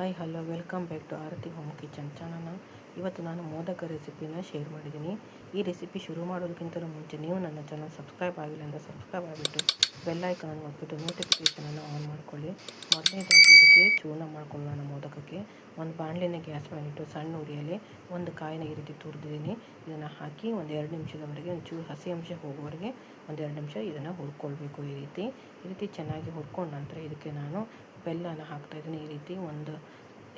Hi hello welcome back to Aarathi home kitchen ಚಾನಲ್ನ ಇವತ್ತು ನಾನು ಮೋದಕ ರೆಸಿಪಿನ ಶೇರ್ ಮಾಡಿದ್ದೀನಿ. ಈ ರೆಸಿಪಿ ಶುರು ಮಾಡೋದಕ್ಕಿಂತ ಮುಂಚೆ ನೀವು ನನ್ನ ಚಾನಲ್ ಸಬ್ಸ್ಕ್ರೈಬ್ ಆಗಿಲ್ಲ ಅಂದರೆ ಸಬ್ಸ್ಕ್ರೈಬ್ ಆಗಿಬಿಟ್ಟು ಬೆಲ್ಲೈಕನನ್ನು ಒತ್ಬಿಟ್ಟು ನೋಟಿಫಿಕೇಷನನ್ನು ಆನ್ ಮಾಡ್ಕೊಳ್ಳಿ. ಮೊದಲನೇದಾಗಿ ಇದಕ್ಕೆ ಚೂರ್ಣ ಮಾಡ್ಕೊಳ್ಳೋಣ ಮೋದಕಕ್ಕೆ. ಒಂದು ಬಾಣಲಿನ ಗ್ಯಾಸ್ ಮೇಲಿಟ್ಟು ಸಣ್ಣ ಉರಿಯಲ್ಲಿ ಒಂದು ಕಾಯಿನ ಈ ರೀತಿ ತುರಿದಿದ್ದೀನಿ. ಇದನ್ನು ಹಾಕಿ ಒಂದು ಎರಡು ನಿಮಿಷದವರೆಗೆ ಒಂಚೂರು ಹಸಿ ಅಂಶ ಹೋಗುವವರೆಗೆ ಒಂದೆರಡು ನಿಮಿಷ ಇದನ್ನು ಹುರ್ಕೊಳ್ಬೇಕು ಈ ರೀತಿ. ಈ ರೀತಿ ಚೆನ್ನಾಗಿ ಹುರ್ಕೊಂಡ ನಂತರ ಇದಕ್ಕೆ ನಾನು ಬೆಲ್ಲನ ಹಾಕ್ತಾಯಿದ್ದೀನಿ ಈ ರೀತಿ ಒಂದು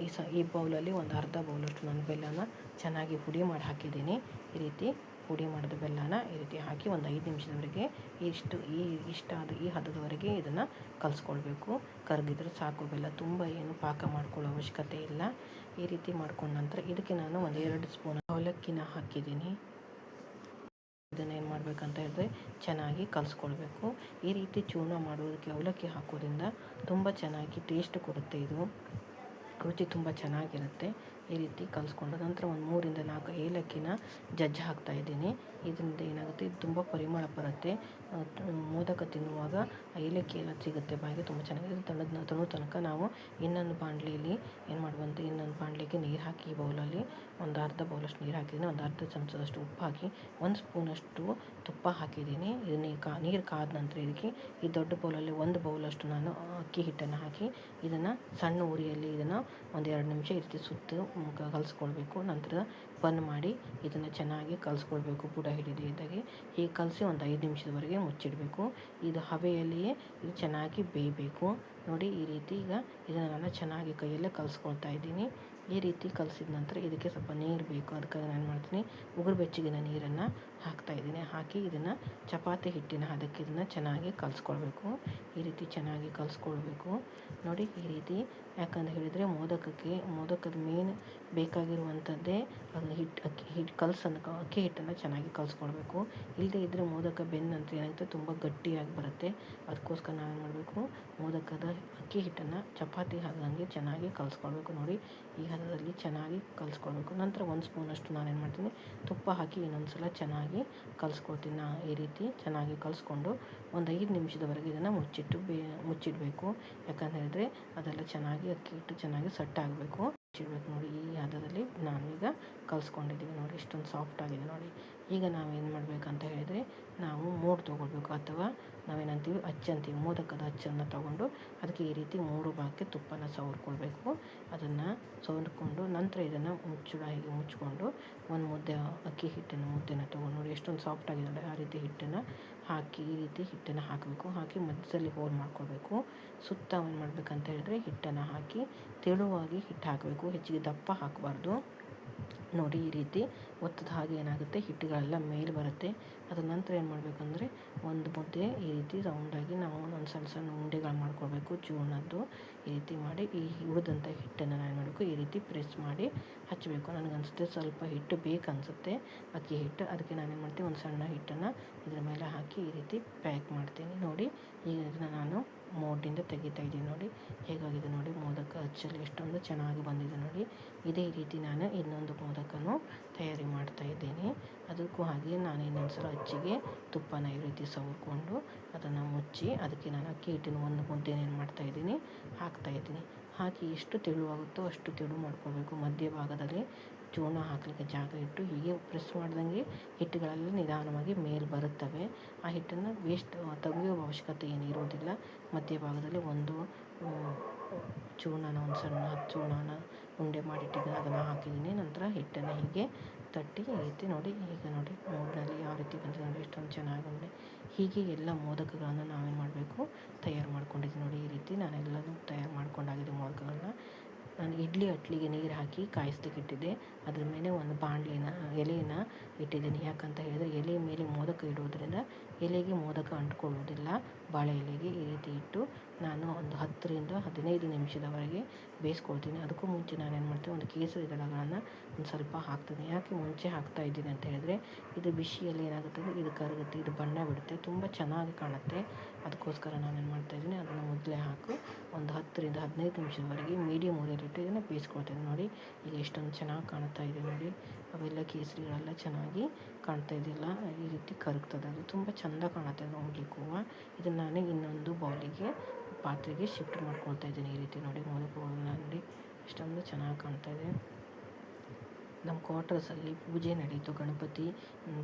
ಈ ಸ, ಈ ಬೌಲಲ್ಲಿ ಒಂದು ಅರ್ಧ ಬೌಲಷ್ಟು ನಾನು ಬೆಲ್ಲನ ಚೆನ್ನಾಗಿ ಪುಡಿ ಮಾಡಿ ಹಾಕಿದ್ದೀನಿ. ಈ ರೀತಿ ಪುಡಿ ಮಾಡಿದ ಬೆಲ್ಲನ ಈ ರೀತಿ ಹಾಕಿ ಒಂದು ಐದು ನಿಮಿಷದವರೆಗೆ ಇಷ್ಟು, ಈ ಇಷ್ಟಾದ ಈ ಹದದವರೆಗೆ ಇದನ್ನು ಕಲಿಸ್ಕೊಳ್ಬೇಕು. ಕರಗಿದ್ರೆ ಸಾಕು ಬೆಲ್ಲ. ತುಂಬ ಏನು ಪಾಕ ಮಾಡ್ಕೊಳ್ಳೋ ಅವಶ್ಯಕತೆ ಇಲ್ಲ. ಈ ರೀತಿ ಮಾಡ್ಕೊಂಡ ನಂತರ ಇದಕ್ಕೆ ನಾನು ಒಂದು ಎರಡು ಸ್ಪೂನ್ ಅವಲಕ್ಕಿನ ಹಾಕಿದ್ದೀನಿ. ಇದನ್ನು ಏನು ಮಾಡಬೇಕಂತ ಹೇಳಿದ್ರೆ ಚೆನ್ನಾಗಿ ಕಲಿಸ್ಕೊಳ್ಬೇಕು. ಈ ರೀತಿ ಚೂರ್ಣ ಮಾಡೋದಕ್ಕೆ ಅವಲಕ್ಕಿ ಹಾಕೋದ್ರಿಂದ ತುಂಬ ಚೆನ್ನಾಗಿ ಟೇಸ್ಟ್ ಕೊಡುತ್ತೆ ಇದು. ರುಚಿ ತುಂಬ ಚೆನ್ನಾಗಿರುತ್ತೆ. ಈ ರೀತಿ ಕಲಿಸ್ಕೊಂಡು ನಂತರ ಒಂದು ಮೂರಿಂದ ನಾಲ್ಕು ಏಲಕ್ಕಿನ ಜಜ್ಜಿ ಹಾಕ್ತಾ ಇದ್ದೀನಿ. ಇದರಿಂದ ಏನಾಗುತ್ತೆ? ಇದು ತುಂಬ ಪರಿಮಳ ಬರುತ್ತೆ. ಮೋದಕ ತಿನ್ನುವಾಗ ಏಲಕ್ಕಿ ಎಲ್ಲ ಸಿಗುತ್ತೆ. ಬಾಯಿಗೆ ತುಂಬ ಚೆನ್ನಾಗಿದೆ ತಣ್ಣದ ತಣ್ಣು ತನಕ ನಾವು ಇನ್ನೊಂದು ಬಾಣಲೆಯಲ್ಲಿ ಏನು ಮಾಡುವಂತ ಇನ್ನೊಂದು ಬಾಣಲೆಗೆ ನೀರು ಹಾಕಿ ಬೌಲಲ್ಲಿ ಒಂದು ಅರ್ಧ ಬೌಲಷ್ಟು ನೀರು ಹಾಕಿದ್ದೀನಿ. ಒಂದು ಅರ್ಧ ಚಮಚದಷ್ಟು ಉಪ್ಪು ಹಾಕಿ ಒಂದು ಸ್ಪೂನಷ್ಟು ತುಪ್ಪ ಹಾಕಿದ್ದೀನಿ. ಇದನ್ನ ಕಾ, ನೀರು ಕಾದ ನಂತರ ಇದಕ್ಕೆ ಈ ದೊಡ್ಡ ಬೌಲಲ್ಲಿ ಒಂದು ಬೌಲಷ್ಟು ನಾನು ಅಕ್ಕಿ ಹಿಟ್ಟನ್ನು ಹಾಕಿ ಇದನ್ನು ಸಣ್ಣ ಉರಿಯಲ್ಲಿ ಇದನ್ನು ಒಂದು ಎರಡು ನಿಮಿಷ ಈ ರೀತಿ ಸುತ್ತು ಕಲಿಸ್ಕೊಳ್ಬೇಕು. ನಂತರ ಬಂದ್ ಮಾಡಿ ಇದನ್ನು ಚೆನ್ನಾಗಿ ಕಲಿಸ್ಕೊಳ್ಬೇಕು ಬುಡ ಹಿಡಿದಿದ್ದಾಗೆ ಹೀಗೆ ಕಲಸಿ ಒಂದು ಐದು ನಿಮಿಷದವರೆಗೆ ಮುಚ್ಚಿಡಬೇಕು. ಇದು ಹಬೆಯಲ್ಲಿಯೇ ಇದು ಚೆನ್ನಾಗಿ ಬೇಯಬೇಕು. ನೋಡಿ ಈ ರೀತಿ ಈಗ ಇದನ್ನು ನಾನು ಚೆನ್ನಾಗಿ ಕೈಯಲ್ಲೇ ಕಲಿಸ್ಕೊಳ್ತಾ ಇದ್ದೀನಿ. ಈ ರೀತಿ ಕಲಸಿದ ನಂತರ ಇದಕ್ಕೆ ಸ್ವಲ್ಪ ನೀರು ಬೇಕು. ಅದಕ್ಕಾಗಿ ನಾನು ಮಾಡ್ತೀನಿ ಉಗುರು ಬೆಚ್ಚಗಿನ ನೀರನ್ನು ಹಾಕ್ತಾ ಇದ್ದೀನಿ. ಹಾಕಿ ಇದನ್ನು ಚಪಾತಿ ಹಿಟ್ಟಿನ ಹದಕ್ಕೆ ಇದನ್ನು ಚೆನ್ನಾಗಿ ಕಲಿಸ್ಕೊಳ್ಬೇಕು. ಈ ರೀತಿ ಚೆನ್ನಾಗಿ ಕಲಿಸ್ಕೊಳ್ಬೇಕು. ನೋಡಿ ಈ ರೀತಿ. ಯಾಕಂತ ಹೇಳಿದರೆ ಮೋದಕಕ್ಕೆ, ಮೋದಕದ ಮೇನ್ ಬೇಕಾಗಿರುವಂಥದ್ದೇ ಅದು ಹಿಟ್ಟು ಅಕ್ಕಿ ಹಿಟ್ಟು ಕಲಸನ್ನು, ಅಕ್ಕಿ ಹಿಟ್ಟನ್ನು ಚೆನ್ನಾಗಿ ಕಲಿಸ್ಕೊಳ್ಬೇಕು. ಇಲ್ಲದೇ ಇದ್ದರೆ ಮೋದಕ ಬೆನ್ನಂತ ಏನಾಗುತ್ತೆ? ತುಂಬ ಗಟ್ಟಿಯಾಗಿ ಬರುತ್ತೆ. ಅದಕ್ಕೋಸ್ಕರ ನಾವೇನು ಏನು ಮಾಡಬೇಕು? ಮೋದಕದ ಅಕ್ಕಿ ಹಿಟ್ಟನ್ನು ಚಪಾತಿ ಹದದಂಗೆ ಚೆನ್ನಾಗಿ ಕಲಿಸ್ಕೊಳ್ಬೇಕು ನೋಡಿ. ಈ ಹದದಲ್ಲಿ ಚೆನ್ನಾಗಿ ಕಲಿಸ್ಕೊಳ್ಬೇಕು. ನಂತರ ಒಂದು ಸ್ಪೂನಷ್ಟು ನಾನೇನು ಮಾಡ್ತೀನಿ, ತುಪ್ಪ ಹಾಕಿ ಇನ್ನೊಂದು ಸಲ ಚೆನ್ನಾಗಿ ಕಲಿಸ್ಕೊಳ್ತೀನಿ ನಾ ಈ ರೀತಿ ಚೆನ್ನಾಗಿ ಕಲಿಸ್ಕೊಂಡು ಒಂದು ಐದು ನಿಮಿಷದವರೆಗೆ ಇದನ್ನು ಮುಚ್ಚಿಟ್ಟು ಬೇ, ಮುಚ್ಚಿಡಬೇಕು. ಯಾಕಂತ ಹೇಳಿದ್ರೆ ಅದೆಲ್ಲ ಚೆನ್ನಾಗಿ ಅಕ್ಕಿ ಹಿಟ್ಟು ಚೆನ್ನಾಗಿ ಸೆಟ್ ಆಗಬೇಕು. ಮುಚ್ಚಿಡ್ಬೇಕು ನೋಡಿ, ಈ ಹದದಲ್ಲಿ ನಾನೀಗ ಕಲಿಸ್ಕೊಂಡಿದ್ದೀವಿ ನೋಡಿ, ಇಷ್ಟೊಂದು ಸಾಫ್ಟ್ ಆಗಿದೆ ನೋಡಿ. ಈಗ ನಾವೇನು ಮಾಡಬೇಕಂತ ಹೇಳಿದರೆ, ನಾವು ಮೋಡ್ ತೊಗೊಳ್ಬೇಕು ಅಥವಾ ನಾವೇನಂತೀವಿ, ಅಚ್ಚಂತೀವಿ, ಮೋದಕದ ಅಚ್ಚನ್ನು ತಗೊಂಡು ಅದಕ್ಕೆ ಈ ರೀತಿ ಮೂರು ಭಾಗಕ್ಕೆ ತುಪ್ಪನ ಸವರ್ಕೊಳ್ಬೇಕು. ಅದನ್ನು ಸವರ್ಕೊಂಡು ನಂತರ ಇದನ್ನು ಮುಚ್ಚಳ ಹೀಗೆ ಮುಚ್ಚಿಕೊಂಡು ಒಂದು ಮುದ್ದೆ, ಅಕ್ಕಿ ಹಿಟ್ಟಿನ ಮುದ್ದೆನ ತೊಗೊಂಡು ನೋಡಿ, ಎಷ್ಟೊಂದು ಸಾಫ್ಟ್ ಆಗಿದೆ ಆ ರೀತಿ ಹಿಟ್ಟನ್ನು ಹಾಕಿ, ಈ ರೀತಿ ಹಿಟ್ಟನ್ನು ಹಾಕಬೇಕು. ಹಾಕಿ ಮಧ್ಯದಲ್ಲಿ ಹೋಲ್ ಮಾಡ್ಕೊಳ್ಬೇಕು. ಸುತ್ತ ಏನು ಮಾಡಬೇಕಂತ ಹೇಳಿದ್ರೆ ಹಿಟ್ಟನ್ನು ಹಾಕಿ, ತೆಳುವಾಗಿ ಹಿಟ್ಟು ಹಾಕಬೇಕು. ಹೆಚ್ಚಿಗೆ ದಪ್ಪ ಹಾಕಬಾರ್ದು. ನೋಡಿ ಈ ರೀತಿ ಒತ್ತದ ಹಾಗೆ ಏನಾಗುತ್ತೆ? ಹಿಟ್ಟುಗಳೆಲ್ಲ ಮೇಲೆ ಬರುತ್ತೆ. ಅದರ ನಂತರ ಏನು ಮಾಡಬೇಕಂದ್ರೆ ಒಂದು ಮುದ್ದೆ ಈ ರೀತಿ ರೌಂಡಾಗಿ ನಾವು ಒಂದು ಸಣ್ಣ ಸಣ್ಣ ಉಂಡೆಗಳು ಮಾಡ್ಕೋಬೇಕು ಚೂರ್ಣದ್ದು ಈ ರೀತಿ ಮಾಡಿ ಈ ಉಳಿದಂಥ ಹಿಟ್ಟನ್ನು ನಾನು ಮಾಡಬೇಕು? ಈ ರೀತಿ ಪ್ರೆಸ್ ಮಾಡಿ ಹಚ್ಚಬೇಕು ನನಗನ್ಸುತ್ತೆ ಸ್ವಲ್ಪ ಹಿಟ್ಟು ಬೇಕನ್ಸುತ್ತೆ. ಅಕ್ಕಿ ಹಿಟ್ಟು ಅದಕ್ಕೆ ನಾನೇನು ಮಾಡ್ತೀನಿ? ಒಂದು ಸಣ್ಣ ಹಿಟ್ಟನ್ನು ಇದ್ರ ಮೇಲೆ ಹಾಕಿ ಈ ರೀತಿ ಪ್ಯಾಕ್ ಮಾಡ್ತೀನಿ. ನೋಡಿ, ಈಗ ಇದನ್ನು ನಾನು ಮೋಡಿಂದ ತೆಗಿತಾ ಇದ್ದೀನಿ ನೋಡಿ. ಹೇಗಾಗಿದೆ ನೋಡಿ? ಮೋದಕ ಹಚ್ಚಲು ಎಷ್ಟೊಂದು ಚೆನ್ನಾಗಿ ಬಂದಿದೆ ನೋಡಿ. ಇದೇ ರೀತಿ ನಾನು ಇನ್ನೊಂದು ಮೋದಕನೂ ತಯಾರಿ ಮಾಡ್ತಾ ಇದ್ದೀನಿ. ಅದಕ್ಕೂ ಹಾಗೆ ನಾನು ಇನ್ನೊಂದು ಸಲ ಅಚ್ಚಿಗೆ ತುಪ್ಪನ ಈ ರೀತಿ ಸವರ್ಕೊಂಡು ಅದನ್ನು ಮುಚ್ಚಿ ಅದಕ್ಕೆ ನಾನು ಅಕ್ಕಿ ಹಿಟ್ಟಿನ ಒಂದು ಮುದ್ದೆನ ಏನು ಹಾಕ್ತಾ ಇದ್ದೀನಿ. ಹಾಕಿ ಎಷ್ಟು ತೆಳುವಾಗುತ್ತೋ ಅಷ್ಟು ತೆಳು ಮಾಡ್ಕೋಬೇಕು ಮಧ್ಯ ಭಾಗದಲ್ಲಿ ಚೂರ್ಣ ಹಾಕಲಿಕ್ಕೆ ಜಾಗ ಇಟ್ಟು ಹೀಗೆ ಪ್ರೆಸ್ ಮಾಡಿದಂಗೆ ಹಿಟ್ಟುಗಳೆಲ್ಲ ನಿಧಾನವಾಗಿ ಮೇಲೆ ಬರುತ್ತವೆ. ಆ ಹಿಟ್ಟನ್ನು ವೇಸ್ಟ್ ತೆಗೆಯುವ ಅವಶ್ಯಕತೆ ಏನು ಇರೋದಿಲ್ಲ ಮಧ್ಯಭಾಗದಲ್ಲಿ ಒಂದು ಚೂರ್ಣನ, ಒಂದು ಸಣ್ಣ ಚೂರ್ಣನ ಉಂಡೆ ಮಾಡಿಟ್ಟಿದ್ದೀನಿ. ಅದನ್ನು ಹಾಕಿದ್ದೀನಿ. ನಂತರ ಹಿಟ್ಟನ್ನು ಹೀಗೆ ತಟ್ಟಿ ಈ ನೋಡಿ, ಈಗ ನೋಡಿ ಮೋಡ್ನಲ್ಲಿ ಯಾವ ರೀತಿ ಬಂದಿದೆ ನೋಡಿ, ಎಷ್ಟೊಂದು ಚೆನ್ನಾಗಿ ಬಂದಿದೆ ಹೀಗೆ ಎಲ್ಲ ಮೋದಕಗಳನ್ನು ನಾವೇನು ಮಾಡಬೇಕು? ತಯಾರು ಮಾಡ್ಕೊಂಡಿದ್ದೀನಿ ನೋಡಿ, ಈ ರೀತಿ ನಾನೆಲ್ಲನೂ ತಯಾರು ಮಾಡ್ಕೊಂಡಾಗಿದೆ ಮೋದಕಗಳನ್ನ. ನಾನು ಇಡ್ಲಿ ಅಟ್ಲಿಗೆ ನೀರು ಹಾಕಿ ಕಾಯಿಸ್ಲಿಕ್ಕೆ ಇಟ್ಟಿದ್ದೆ. ಅದ್ರ ಮೇಲೆ ಒಂದು ಬಾಣಲಿನ ಎಲೆಯನ್ನು ಇಟ್ಟಿದ್ದೀನಿ. ಯಾಕಂತ ಹೇಳಿದರೆ ಎಲೆ ಮೇಲೆ ಮೋದಕ ಇಡೋದ್ರಿಂದ ಎಲೆಗೆ ಮೋದಕ ಅಂಟ್ಕೊಳ್ಳೋದಿಲ್ಲ ಬಾಳೆ ಎಲೆಗೆ ಈ ರೀತಿ ಇಟ್ಟು ನಾನು ಒಂದು ಹತ್ತರಿಂದ ಹದಿನೈದು ನಿಮಿಷದವರೆಗೆ ಬೇಯಿಸ್ಕೊಳ್ತೀನಿ. ಅದಕ್ಕೂ ಮುಂಚೆ ನಾನೇನು ಮಾಡ್ತೀನಿ, ಒಂದು ಕೇಸರಿ ದಳಗಳನ್ನು ಒಂದು ಸ್ವಲ್ಪ ಹಾಕ್ತೀನಿ. ಯಾಕೆ ಮುಂಚೆ ಹಾಕ್ತಾ ಇದ್ದೀನಿ ಅಂತ ಹೇಳಿದ್ರೆ, ಇದು ಬಿಸಿಯಲ್ಲಿ ಏನಾಗುತ್ತೆ ಅಂದರೆ ಇದು ಕರಗುತ್ತೆ, ಇದು ಬಣ್ಣ ಬಿಡುತ್ತೆ, ತುಂಬ ಚೆನ್ನಾಗಿ ಕಾಣುತ್ತೆ. ಅದಕ್ಕೋಸ್ಕರ ನಾನು ಏನು ಮಾಡ್ತಾ ಇದ್ದೀನಿ, ಅದನ್ನು ಮೊದಲೇ ಹಾಕು ಒಂದು ಹತ್ತರಿಂದ ಹದಿನೈದು ನಿಮಿಷದವರೆಗೆ ಮೀಡಿಯಮ್ ರೀತಿ ಇದನ್ನು ಬೇಯಿಸ್ಕೊಳ್ತೀನಿ. ನೋಡಿ, ಈಗ ಎಷ್ಟೊಂದು ಚೆನ್ನಾಗಿ ಕಾಣ್ತಾ ಇದೆ ನೋಡಿ. ಅವೆಲ್ಲ ಕೇಸರಿಗಳೆಲ್ಲ ಚೆನ್ನಾಗಿ ಕಾಣ್ತಾ ಇದೆಯಲ್ಲ, ಈ ರೀತಿ ಕರಗ್ತದೆ. ಅದು ತುಂಬ ಚೆಂದ ಕಾಣುತ್ತೆ ನೋಡಲಿಕ್ಕೂ ಇದನ್ನು ನಾನು ಇನ್ನೊಂದು ಬೌಲಿಗೆ ಪಾತ್ರೆಗೆ ಶಿಫ್ಟ್ ಮಾಡ್ಕೊಳ್ತಾ ಇದ್ದೀನಿ ಈ ರೀತಿ ನೋಡಿ ನೋಡಿ. ಇಷ್ಟೊಂದು ಚೆನ್ನಾಗಿ ಕಾಣ್ತಾ ಇದೆ. ನಮ್ಮ ಕ್ವಾರ್ಟರ್ಸಲ್ಲಿ ಪೂಜೆ ನಡೀತು, ಗಣಪತಿ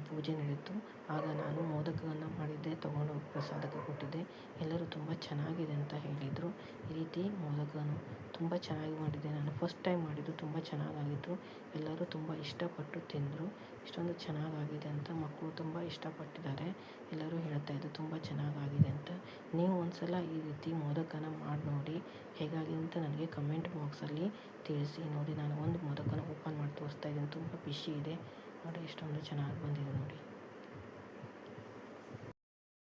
ಪೂಜೆ ನಡೀತು. ಆಗ ನಾನು ಮೋದಕವನ್ನು ಮಾಡಿದ್ದೆ ತೊಗೊಂಡು ಹೋಗಿ ಪ್ರಸಾದಕ್ಕೆ ಕೊಟ್ಟಿದ್ದೆ. ಎಲ್ಲರೂ ತುಂಬ ಚೆನ್ನಾಗಿದೆ ಅಂತ ಹೇಳಿದರು. ಈ ರೀತಿ ಮೋದಕವನ್ನು ತುಂಬ ಚೆನ್ನಾಗಿ ಮಾಡಿದ್ದೆ ನಾನು ಫಸ್ಟ್ ಟೈಮ್ ಮಾಡಿದ್ದು ತುಂಬ ಚೆನ್ನಾಗಾಗಿತ್ತು. ಎಲ್ಲರೂ ತುಂಬ ಇಷ್ಟಪಟ್ಟು ತಿಂದರು. ಇಷ್ಟೊಂದು ಚೆನ್ನಾಗಾಗಿದೆ ಅಂತ ಮಕ್ಕಳು ತುಂಬ ಇಷ್ಟಪಟ್ಟಿದ್ದಾರೆ. ಎಲ್ಲರೂ ಹೇಳ್ತಾ ಇದ್ರು, ತುಂಬ ಚೆನ್ನಾಗಾಗಿದೆ ಅಂತ. ನೀವು ಒಂದ್ಸಲ ಈ ರೀತಿ ಮೋದಕನ ಮಾಡಿ ನೋಡಿ ಹೇಗಾಗಿದೆ ಅಂತ ನನಗೆ ಕಮೆಂಟ್ ಬಾಕ್ಸಲ್ಲಿ ತಿಳಿಸಿ. ನೋಡಿ, ನಾನು ಒಂದು ಮೋದಕನ ಓಪನ್ ಮಾಡಿ ತೋರಿಸ್ತಾ ಇದ್ದೀನಿ. ತುಂಬ ಖುಷಿ ಇದೆ. ನೋಡಿ, ಎಷ್ಟೊಂದು ಚೆನ್ನಾಗಿ ಬಂದಿದೆ ನೋಡಿ.